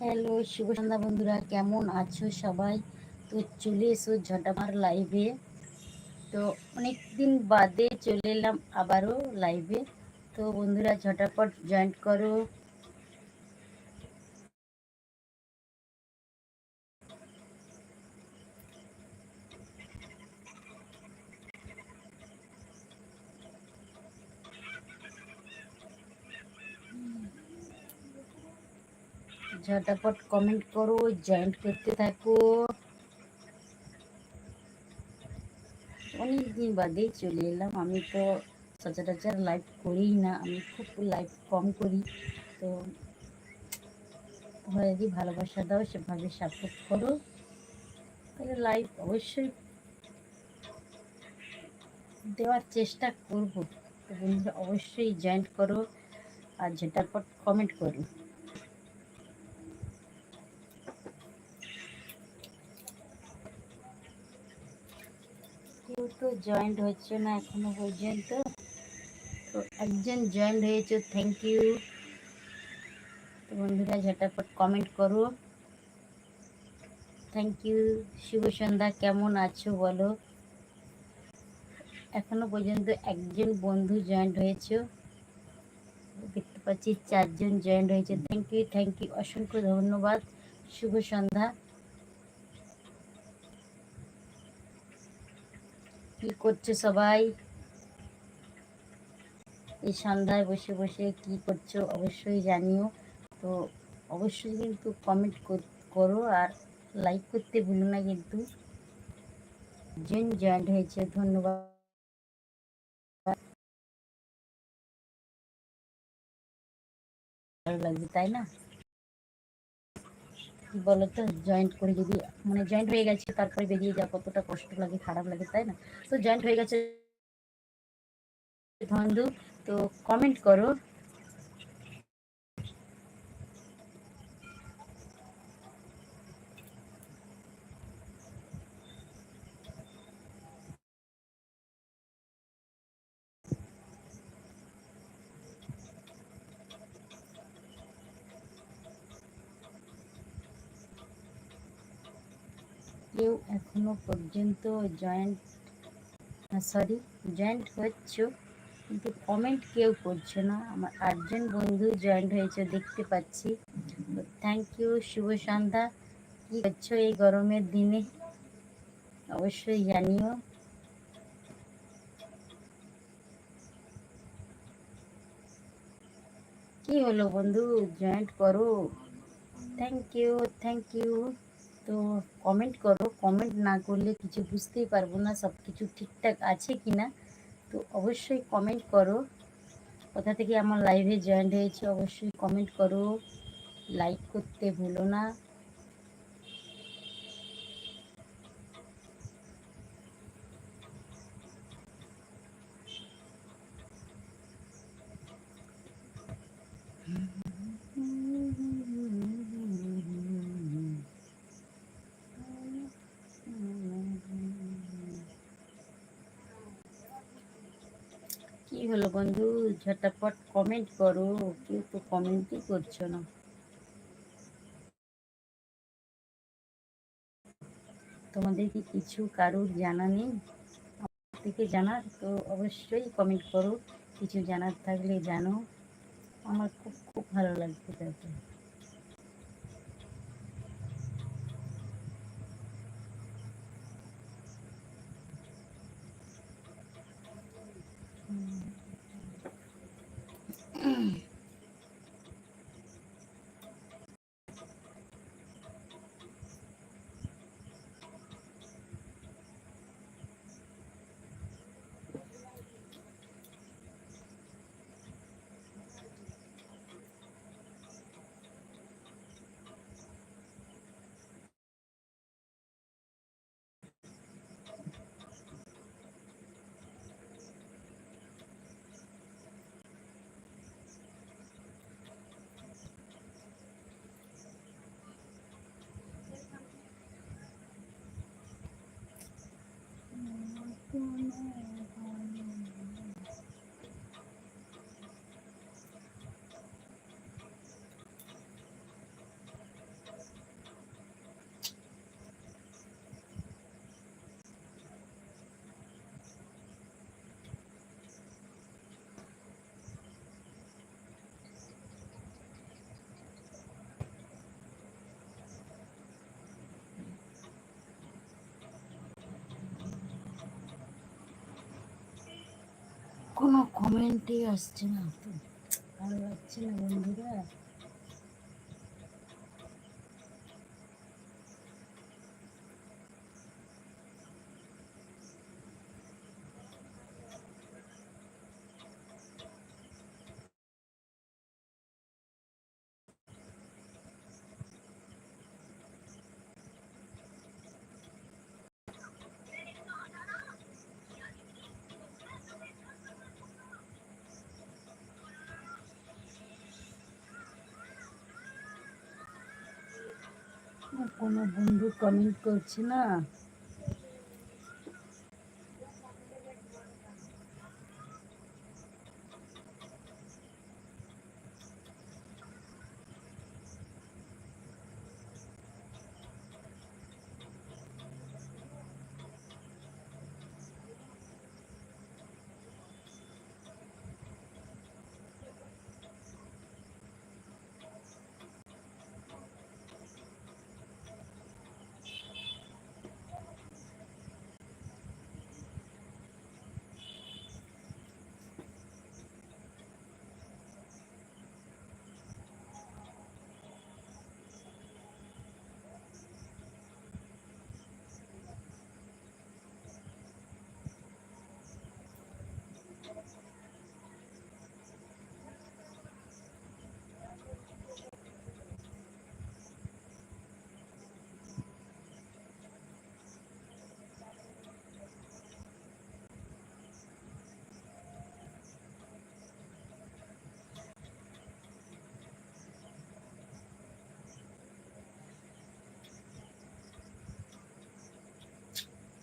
Hello, শুভ সন্ধ্যা বন্ধুরা, কেমন আছো সবাই? তো চলে এসো ঝটামার লাইভে তো অনেক দিন বাদে চলে এলাম আবারও লাইভে তো বন্ধুরা, ঝটাপট জয়েন্ট করো। ঝটাপট কমেন্ট করো জয়েন্ট করতে থাকো। অনেক দিন বাদেই চলে এলাম। আমি তো সচরাচর লাইভ করি না, আমি খুব লাইভ কম করি। তো যদি ভালোবাসা দাও, সেভাবে সাপোর্ট করো। তাহলে লাইভ অবশ্যই দেওয়ার চেষ্টা করব। বন্ধুরা, অবশ্যই জয়েন্ট করো আর ঝটাপট কমেন্ট করো। তো জয়েন্ট হচ্ছে না এখনও পর্যন্ত। তো একজন জয়েন্ট হয়েছে থ্যাংক ইউ তো বন্ধুরা, ঝটাপট কমেন্ট করো। থ্যাংক ইউ শুভ সন্ধ্যা, কেমন আছো বলো? এখনও পর্যন্ত একজন বন্ধু জয়েন্ট হয়েছে। দেখতে পাচ্ছি চারজন জয়েন্ট হয়েছে। থ্যাংক ইউ থ্যাংক ইউ অসংখ্য ধন্যবাদ। শুভ সন্ধ্যা। কি করছ সবাই? এই সন্ধ্যায় বসে বসে কি করছ অবশ্যই জানিও। তো অবশ্যই কিন্তু কমেন্ট করো আর লাইক করতে ভুলো না কিন্তু। জেন জয়েন্ট হয়েছে, ধন্যবাদ। ভালো লাগবে, তাই না? বলো তো জয়েন্ট করে যদি মানে জয়েন্ট হয়ে গেছে, তারপরে বেরিয়ে যাওয়া কতটা কষ্ট লাগে, খারাপ লাগে, তাই না? তো জয়েন্ট হয়ে গেছে। বন্ধু তো কমেন্ট করো। কেউ এখনও পর্যন্ত জয়েন্ট সরি জয়েন্ট হচ্ছ, কিন্তু কমেন্ট কেউ করছে না। আমার আটজন বন্ধু জয়েন্ট হয়েছে, দেখতে পাচ্ছি। থ্যাংক ইউ শুভ সন্ধ্যা। কী করছ এই গরমের দিনে? অবশ্যই জানিও। কি হলো বন্ধু? জয়েন্ট করো। থ্যাংক ইউ থ্যাংক ইউ তো কমেন্ট করো। কমেন্ট না করলে কিছু বুঝতেই পারব না সব কিছু ঠিকঠাক আছে কি না তো অবশ্যই কমেন্ট করো। কোথা থেকে আমার লাইভে জয়েন্ট হয়েছে অবশ্যই কমেন্ট করো। লাইক করতে ভুলো না। বন্ধু, ঝটাপট কমেন্ট করো। কেউ তো কমেন্টই করছ না। তোমাদের কি কিছু কারোর জানা নেই? থেকে জানার তো অবশ্যই কমেন্ট করো। কিছু জানার থাকলে জানো। আমার খুব খুব ভালো লাগবে তাতে কোনো কমেন্টই আসছে না। ভালো লাগছে না বন্ধুরা। কোনো বন্ধু কমেন্ট করছে না।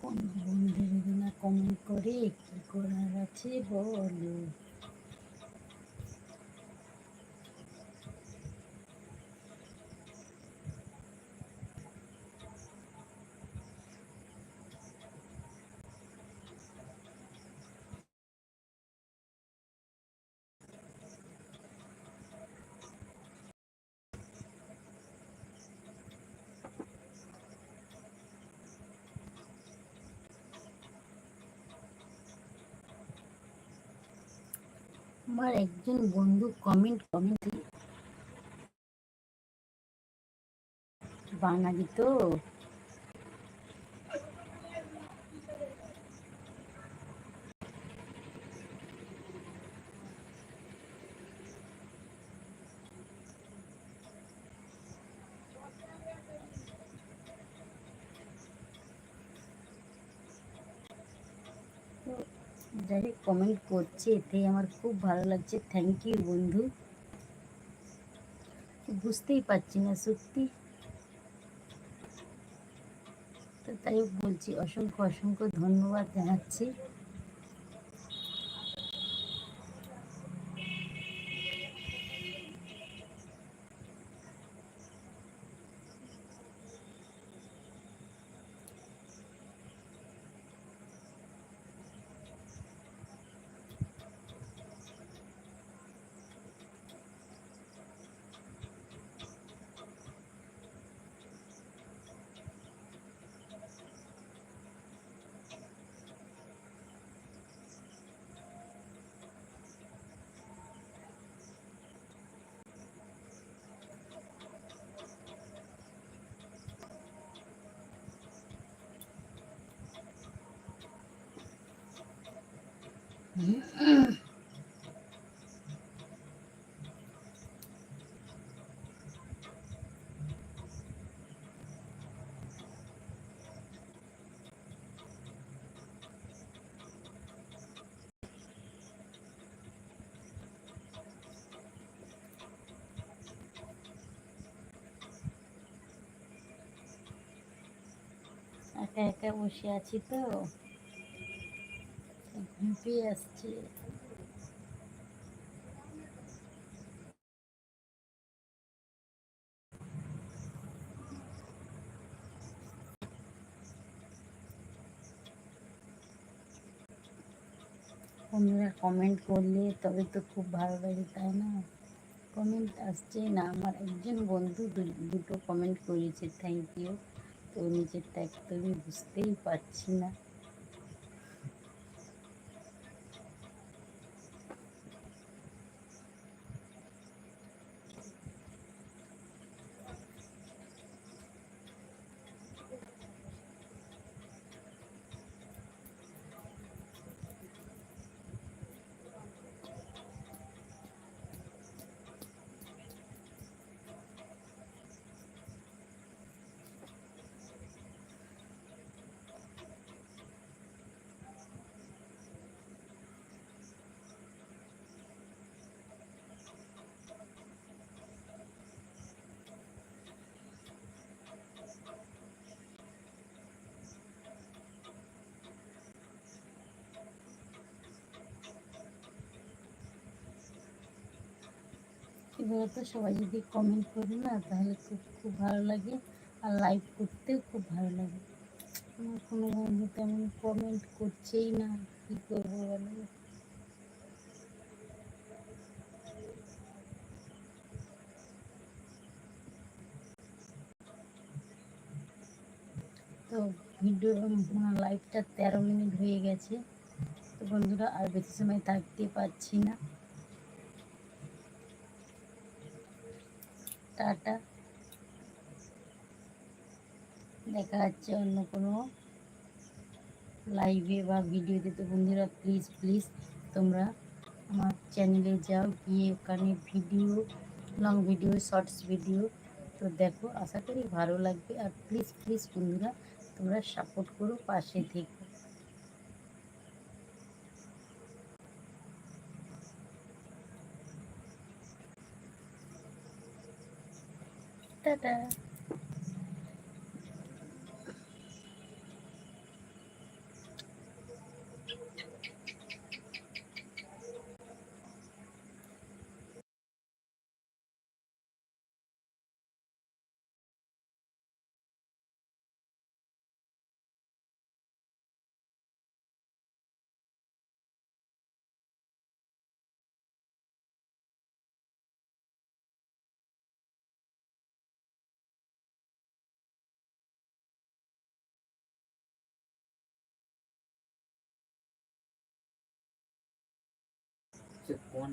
কোনো বন্ধু যদি না কমেন্ট করে কি করার আছে বলো। আমার একজন বন্ধু কমেন্ট কমেন্ট বাঙালি তো? যাই কমেন্ট করছে এতে আমার খুব ভালো লাগছে। থ্যাংক ইউ বন্ধু। বুঝতেই পারছি না সত্যি। তো তাই বলছি অসংখ্য অসংখ্য ধন্যবাদ জানাচ্ছি। একা একা বসে আছি তো আসছে বন্ধুরা কমেন্ট করলে, তবে তো খুব ভালো লাগে, তাই না? কমেন্ট আসছে না, আমার একজন বন্ধু দুটো কমেন্ট করেছে থ্যাংক ইউ তো নিজেরটা একদমই বুঝতেই পারছি না। কি বলতো সবাই যদি কমেন্ট করে না, তাহলে খুব খুব ভালো লাগে। আর লাইভ করতেও খুব ভালো লাগে। আমার কোনো বন্ধু তেমন কমেন্ট করছেই না। কী করব বলো? তো ভিডিও লাইভটা তেরো মিনিট হয়ে গেছে। তো বন্ধুরা আর বেশি সময় থাকতে পারছি না। টাটা। দেখা যাচ্ছে অন্য কোনো লাইভে বা ভিডিওতে তো বন্ধুরা প্লিজ প্লিজ তোমরা আমার চ্যানেলে যাও, গিয়ে ওখানে video long video shorts video তো দেখো, আশা করি ভালো লাগবে। আর প্লিজ প্লিজ বন্ধুরা, তোমরা সাপোর্ট করো পাশে থেকে। টাটা সে কোন